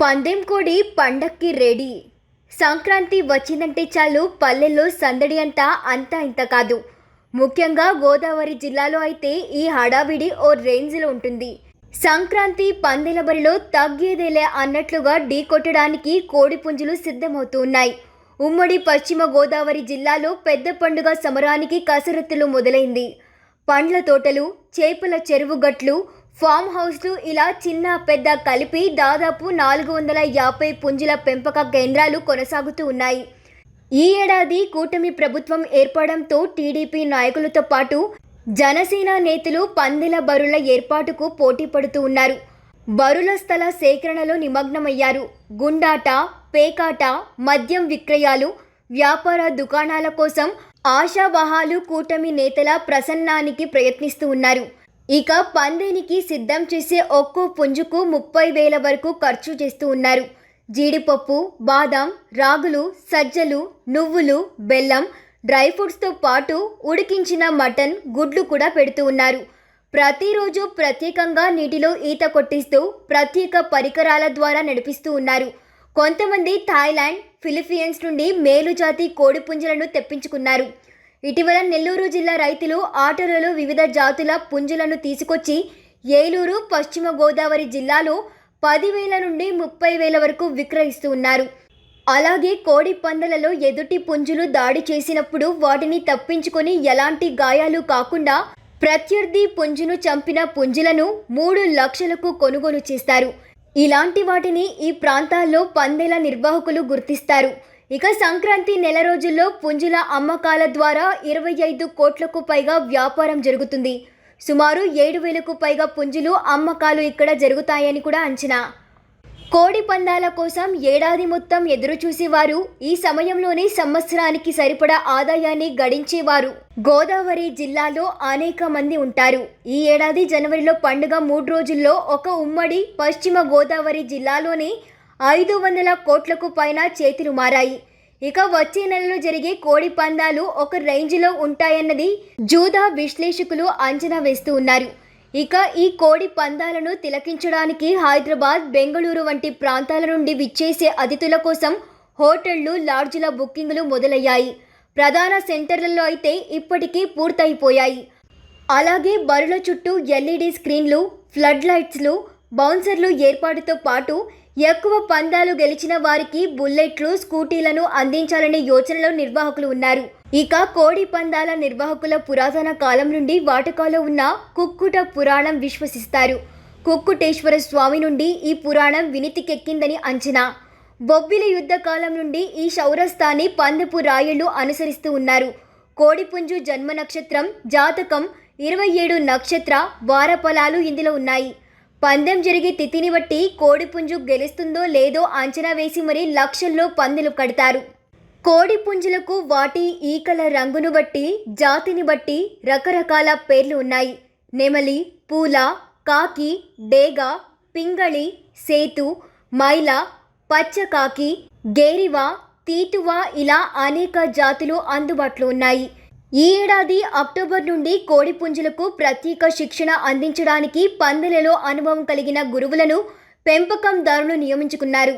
పందెం కోడి పండక్కి రెడీ. సంక్రాంతి వచ్చిందంటే చాలు పల్లెల్లో సందడి అంతా అంతా ఇంత కాదు. ముఖ్యంగా గోదావరి జిల్లాలో అయితే ఈ హడావిడి ఓ రేంజ్లో ఉంటుంది. సంక్రాంతి పందెల బరిలో తగ్గేదేలే అన్నట్లుగా ఢీ కొట్టడానికి కోడి పుంజులు సిద్ధమవుతూ ఉన్నాయి. ఉమ్మడి పశ్చిమ గోదావరి జిల్లాలో పెద్ద పండుగ సమరానికి కసరత్తులు మొదలైంది. పండ్ల తోటలు చేపల చెరువు గట్లు ఫామ్ హౌస్లు ఇలా చిన్న పెద్ద కలిపి దాదాపు నాలుగు వందల యాభై పుంజుల పెంపక కేంద్రాలు కొనసాగుతూ ఉన్నాయి. ఈ ఏడాది కూటమి ప్రభుత్వం ఏర్పడంతో టీడీపీ నాయకులతో పాటు జనసేన నేతలు పందెల బరుల ఏర్పాటుకు పోటీ పడుతూ ఉన్నారు. బరుల స్థల సేకరణలో నిమగ్నమయ్యారు. గుండాట పేకాట మద్యం విక్రయాలు వ్యాపార దుకాణాల కోసం ఆశావహాలు కూటమి నేతల ప్రసన్నానికి ప్రయత్నిస్తూ ఉన్నారు. ఇక పందేనికి సిద్ధం చేసే ఒక్కో పుంజుకు ముప్పై వేల వరకు ఖర్చు చేస్తూ ఉన్నారు. జీడిపప్పు బాదం రాగులు సజ్జలు నువ్వులు బెల్లం డ్రై ఫ్రూట్స్తో పాటు ఉడికించిన మటన్ గుడ్లు కూడా పెడుతూ ఉన్నారు. ప్రతిరోజు ప్రత్యేకంగా నీటిలో ఈత కొట్టిస్తూ ప్రత్యేక పరికరాల ద్వారా నడిపిస్తూ ఉన్నారు. కొంతమంది థాయిలాండ్ ఫిలిపియన్స్ నుండి మేలుజాతి కోడిపుంజలను తెప్పించుకున్నారు. ఇటీవల నెల్లూరు జిల్లా రైతులు ఆటోలలో వివిధ జాతుల పుంజులను తీసుకొచ్చి ఏలూరు పశ్చిమ గోదావరి జిల్లాలో పదివేల నుండి ముప్పై వేల వరకు విక్రయిస్తూ ఉన్నారు. అలాగే కోడి పందెలలో ఎదుటి పుంజులు దాడి చేసినప్పుడు వాటిని తప్పించుకొని ఎలాంటి గాయాలు కాకుండా ప్రత్యర్థి పుంజును చంపిన పుంజులను మూడు లక్షలకు కొనుగోలు చేస్తారు. ఇలాంటి వాటిని ఈ ప్రాంతాల్లో పందేల నిర్వాహకులు గుర్తిస్తారు. ఇక సంక్రాంతి నెల రోజుల్లో పుంజుల అమ్మకాల ద్వారా ఇరవై ఐదు కోట్లకు పైగా వ్యాపారం జరుగుతుంది. సుమారు ఏడు వేలకు పైగా పుంజులు అమ్మకాలు ఇక్కడ జరుగుతాయని కూడా అంచనా. కోడి పందాల కోసం ఏడాది మొత్తం ఎదురుచూసేవారు ఈ సమయంలోనే సంవత్సరానికి సరిపడా ఆదాయాన్ని గడించేవారు గోదావరి జిల్లాలో అనేక మంది ఉంటారు. ఈ ఏడాది జనవరిలో పండుగ మూడు రోజుల్లో ఒక ఉమ్మడి పశ్చిమ గోదావరి జిల్లాలోనే ఐదు వందల కోట్లకు పైన చేతులు మారాయి. ఇక వచ్చే నెలలో జరిగే కోడి పందాలు ఒక రేంజ్లో ఉంటాయన్నది జూదా విశ్లేషకులు అంచనా వేస్తూ ఉన్నారు. ఇక ఈ కోడి పందాలను తిలకించడానికి హైదరాబాద్ బెంగళూరు వంటి ప్రాంతాల నుండి విచ్చేసే అతిథుల కోసం హోటళ్ళు లాడ్జ్ల బుకింగ్లు మొదలయ్యాయి. ప్రధాన సెంటర్లలో అయితే ఇప్పటికీ పూర్తయిపోయాయి. అలాగే బరుల చుట్టూ ఎల్ఈడి స్క్రీన్లు ఫ్లడ్ లైట్స్లు బౌన్సర్లు ఏర్పాటుతో పాటు ఎక్కువ పందాలు గెలిచిన వారికి బుల్లెట్లు స్కూటీలను అందించాలనే యోచనలో నిర్వాహకులు ఉన్నారు. ఇక కోడి పందాల నిర్వాహకుల పురాతన కాలం నుండి వాటకాలో ఉన్న కుక్కుట పురాణం విశ్వసిస్తారు. కుక్కుటేశ్వర స్వామి నుండి ఈ పురాణం వినితికెక్కిందని అంచనా. బొబ్బిలి యుద్ధ కాలం నుండి ఈ శౌరస్థాన్ని పందపు రాయళ్ళు అనుసరిస్తూ ఉన్నారు. కోడిపుంజు జన్మ నక్షత్రం జాతకం ఇరవై ఏడు నక్షత్ర వారఫలాలు ఇందులో ఉన్నాయి. పందెం జరిగే తిథిని బట్టి కోడిపుంజు గెలుస్తుందో లేదో అంచనా వేసి మరీ లక్షల్లో పందెలు కడతారు. కోడిపుంజులకు వాటి ఈకల రంగును బట్టి జాతిని బట్టి రకరకాల పేర్లు ఉన్నాయి. నెమలి పూల కాకి డేగ పింగళి సేతు మైల పచ్చకాకి గేరివ తీతువ ఇలా అనేక జాతులు అందుబాటులో ఉన్నాయి. ఈ ఏడాది అక్టోబర్ నుండి కోడి పుంజులకు ప్రత్యేక శిక్షణ అందించడానికి పందెలలో అనుభవం కలిగిన గురువులను పెంపకందారులు నియమించుకున్నారు.